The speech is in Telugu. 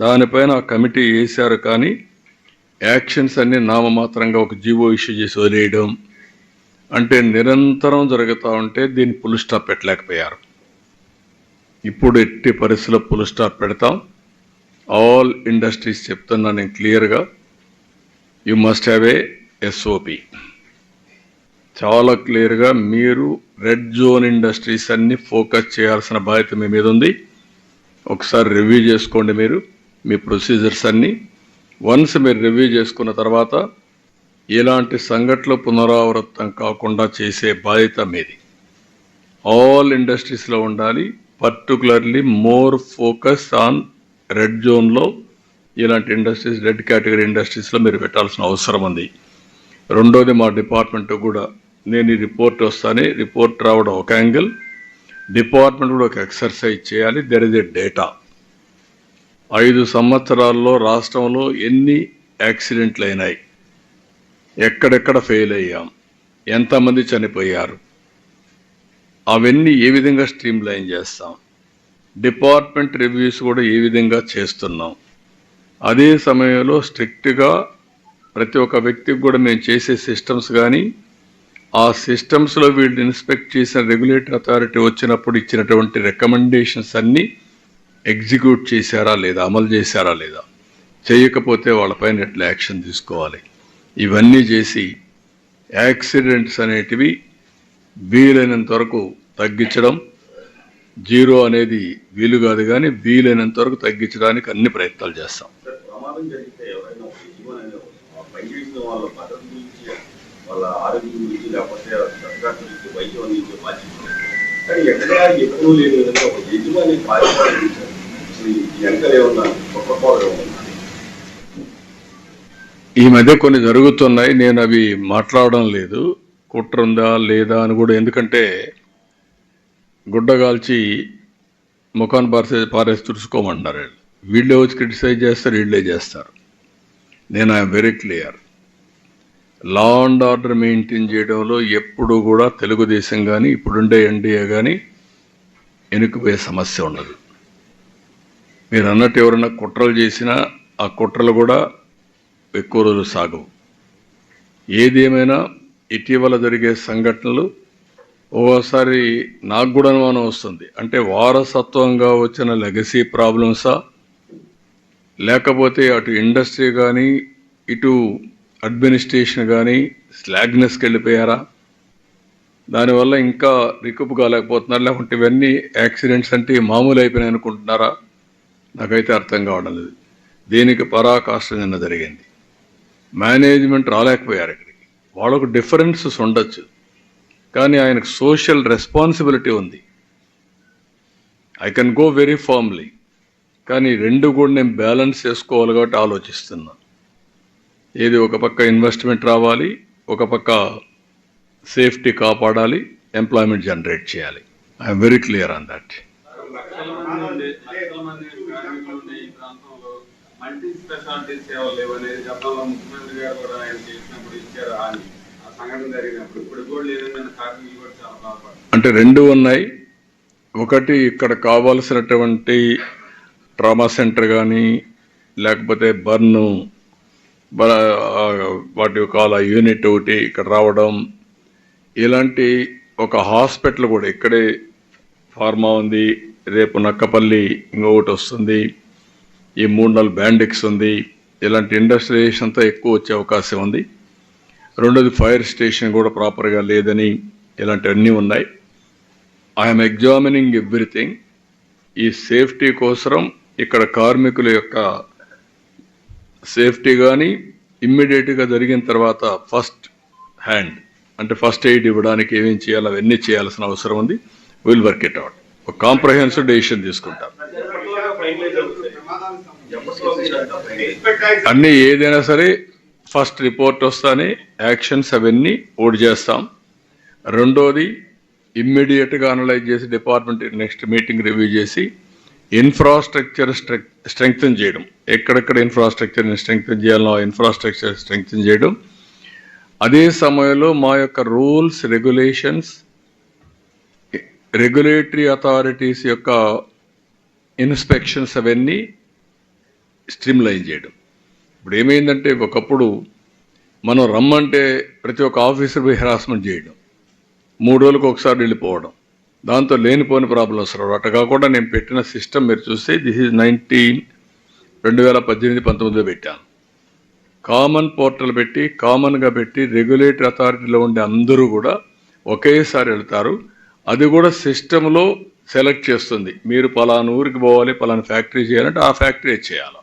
దానిపైన ఆ కమిటీ వేశారు కానీ యాక్షన్స్ అన్నీ నామమాత్రంగా ఒక జీవో ఇష్యూ చేసి వదిలేయడం అంటే నిరంతరం జరుగుతూ ఉంటే దీన్ని పుల్ స్టాప్ పెట్టలేకపోయారు. ఇప్పుడు ఎట్టి పరిస్థితుల్లో పుల్ స్టాప్ పెడతాం. ఆల్ ఇండస్ట్రీస్ చెప్తున్నా నేను క్లియర్గా you must have a SOP చాలా క్లియర్గా మీరు రెడ్ జోన్ ఇండస్ట్రీస్ అన్ని ఫోకస్ చేయాల్సిన బాధ్యత మీ మీద ఉంది. ఒకసారి రివ్యూ చేసుకోండి మీరు. మీ ప్రొసీజర్స్ అన్నీ. వన్స్ మీరు రివ్యూ చేసుకున్న తర్వాత ఇలాంటి సంఘటనలు పునరావృతం కాకుండా చేసే బాధ్యత మీది. ఆల్ ఇండస్ట్రీస్లో ఉండాలి. Particularly more focus on red జోన్లో ఇలాంటి ఇండస్ట్రీస్ రెడ్ కేటగిరీ ఇండస్ట్రీస్లో మీరు పెట్టాల్సిన అవసరం ఉంది. రెండోది మా డిపార్ట్మెంట్ కూడా. నేను ఈ రిపోర్ట్ వస్తానే. రిపోర్ట్ రావడం ఒక యాంగిల్ డిపార్ట్మెంట్ కూడా ఒక ఎక్సర్సైజ్ చేయాలి. దెర్ ఇస్ ఎ డేటా ఐదు సంవత్సరాల్లో రాష్ట్రంలో ఎన్ని యాక్సిడెంట్లు అయినాయి? ఎక్కడెక్కడ ఫెయిల్ అయ్యాం? ఎంతమంది చనిపోయారు? అవన్నీ ఏ విధంగా స్ట్రీమ్ లైన్ చేస్తాం? డిపార్ట్మెంట్ రివ్యూస్ కూడా ఏ విధంగా చేస్తున్నాం? అదే సమయంలో స్ట్రిక్ట్గా ప్రతి ఒక్క వ్యక్తికి కూడా మేము చేసే సిస్టమ్స్ కానీ ఆ సిస్టమ్స్లో వీళ్ళు ఇన్స్పెక్ట్ చేసిన రెగ్యులేటరీ అథారిటీ వచ్చినప్పుడు ఇచ్చినటువంటి రికమెండేషన్స్ అన్నీ ఎగ్జిక్యూట్ చేశారా లేదా అమలు చేశారా లేదా? చేయకపోతే వాళ్ళపైన ఎట్లా యాక్షన్ తీసుకోవాలి? ఇవన్నీ చేసి యాక్సిడెంట్స్ అనేటివి వీలైనంత వరకు తగ్గించడం జీరో అనేది వీలు కాదు కానీ వీలైనంత వరకు తగ్గించడానికి అన్ని ప్రయత్నాలు చేస్తాం. లేకపోతే కానీ ఎక్కడ ఎప్పుడూ లేని విధంగా ఒక యజమాని ఈ మధ్య కొన్ని జరుగుతున్నాయి. నేను అవి మాట్లాడడం లేదు. కుట్ర ఉందా లేదా అని కూడా ఎందుకంటే గుడ్డగాల్చి ముఖాన్ని పారేసి పారేసి తుడుచుకోమంటున్నారు వీళ్ళు. వీళ్ళే వచ్చి క్రిటిసైజ్ చేస్తారు వీళ్ళే చేస్తారు. నేను I'm very clear. Law and order maintain చేయడంలో ఎప్పుడు కూడా తెలుగుదేశం కానీ ఇప్పుడుండే ఎన్డీఏ కానీ వెనుకపోయే సమస్య ఉండదు. మీరు అన్నట్టు ఎవరైనా కుట్రలు చేసినా ఆ కుట్రలు కూడా ఎక్కువ రోజులు సాగవు. ఏదేమైనా ఇటీవల జరిగే సంఘటనలు ఓసారి నాకు కూడా అనుమానం వస్తుంది. అంటే వారసత్వంగా వచ్చిన లెగసీ ప్రాబ్లమ్సా? లేకపోతే అటు ఇండస్ట్రీ కానీ ఇటు అడ్మినిస్ట్రేషన్ కానీ స్లాగ్నెస్కి వెళ్ళిపోయారా దానివల్ల ఇంకా రికప్ కాలేకపోతున్నారు? లేకుంటే ఇవన్నీ యాక్సిడెంట్స్ అంటే మామూలు అయిపోయినాయి అనుకుంటున్నారా నాకైతే అర్థం కావడం లేదు. దీనికి పరాకాష్ట నిన్న జరిగింది. మేనేజ్మెంట్ రాలేకపోయారు ఇక్కడికి. వాళ్ళకు డిఫరెన్సెస్ ఉండొచ్చు. కానీ ఆయనకు సోషల్ రెస్పాన్సిబిలిటీ ఉంది. I can go very formally కానీ రెండు కూడా నేను బ్యాలెన్స్ చేసుకోవాలి కాబట్టి ఆలోచిస్తున్నా. ఏది ఒక పక్క ఇన్వెస్ట్మెంట్ రావాలి ఒక పక్క సేఫ్టీ కాపాడాలి ఎంప్లాయ్మెంట్ జనరేట్ చేయాలి. I'm very clear on that లక్షల మంది ఉండే లక్షల మంది కార్మికులు ఉండే ఈ ప్రాంతంలో మల్టీ స్పెషాలిటీ సేవలు లేవనేది గతంలో ముఖ్యమంత్రి గారు కూడా ఆయన చేసినప్పుడు ఇచ్చారు. అని ఆ సంఘటన జరిగినప్పుడు ఇప్పుడు కూడా లేదని కార్మికులు కూడా చాలా బాధపడతారు అంటే రెండు ఉన్నాయి. ఒకటి ఇక్కడ కావాల్సినటువంటి ట్రామా సెంటర్ కానీ లేకపోతే బర్న్ వాటి కాల యూనిట్ ఒకటి ఇక్కడ రావడం ఇలాంటి ఒక హాస్పిటల్ కూడా ఇక్కడే ఫార్మా ఉంది రేపు నక్కపల్లి ఇంకొకటి వస్తుంది ఈ మూడు నాలుగు బ్యాండిక్స్ ఉంది ఇలాంటి ఇండస్ట్రియలైజేషన్ అంతా ఎక్కువ వచ్చే అవకాశం ఉంది. రెండోది ఫైర్ స్టేషన్ కూడా ప్రాపర్గా లేదని ఇలాంటివన్నీ ఉన్నాయి. I'm examining everything. ఈ సేఫ్టీ కోసం ఇక్కడ కార్మికుల యొక్క సేఫ్టీ కానీ ఇమ్మీడియట్గా జరిగిన తర్వాత ఫస్ట్ హ్యాండ్ అంటే ఫస్ట్ ఎయిడ్ ఇవ్వడానికి ఏమేం చేయాలో అవన్నీ చేయాల్సిన అవసరం ఉంది. విల్ వర్క్ ఇట్ అవుట్ ఒక కాంప్రహెన్సివ్ డెసిషన్ తీసుకుంటాం. అన్ని అన్నీ ఏదైనా సరే ఫస్ట్ రిపోర్ట్ వస్తానే యాక్షన్స్ అవన్నీ ఓడి చేస్తాం. రెండోది ఇమ్మీడియట్గా అనలైజ్ చేసి డిపార్ట్మెంట్ నెక్స్ట్ మీటింగ్ రివ్యూ చేసి ఇన్ఫ్రాస్ట్రక్చర్ స్ట్రెంగ్తన్ చేయడం. ఎక్కడెక్కడ ఇన్ఫ్రాస్ట్రక్చర్ని స్ట్రెంగ్తన్ చేయాలో ఇన్ఫ్రాస్ట్రక్చర్ స్ట్రెంగ్తన్ చేయడం. అదే సమయంలో మా యొక్క రూల్స్ రెగ్యులేషన్స్ రెగ్యులేటరీ అథారిటీస్ యొక్క ఇన్స్పెక్షన్స్ అవన్నీ స్ట్రీమ్ లైన్ చేయడం. ఇప్పుడు ఏమైందంటే ఒకప్పుడు మనం రమ్మంటే ప్రతి ఒక్క ఆఫీసర్ పోయి హెరాస్మెంట్ చేయడం. మూడు రోజులకు ఒకసారి వెళ్ళిపోవడం. దాంతో లేనిపోని ప్రాబ్లమ్స్ రావు అట్లా కాకుండా నేను పెట్టిన సిస్టమ్ మీరు చూస్తే దిస్ ఈజ్ నైన్టీన్ రెండు వేల పద్దెనిమిది పంతొమ్మిదిలో పెట్టాను. కామన్ పోర్టల్ పెట్టి కామన్గా పెట్టి రెగ్యులేటరీ అథారిటీలో ఉండే అందరూ కూడా ఒకేసారి వెళ్తారు. అది కూడా సిస్టంలో సెలెక్ట్ చేస్తుంది. మీరు పలానా ఊరికి పోవాలి పలానా ఫ్యాక్టరీ చేయాలంటే ఆ ఫ్యాక్టరీ చేయాలి.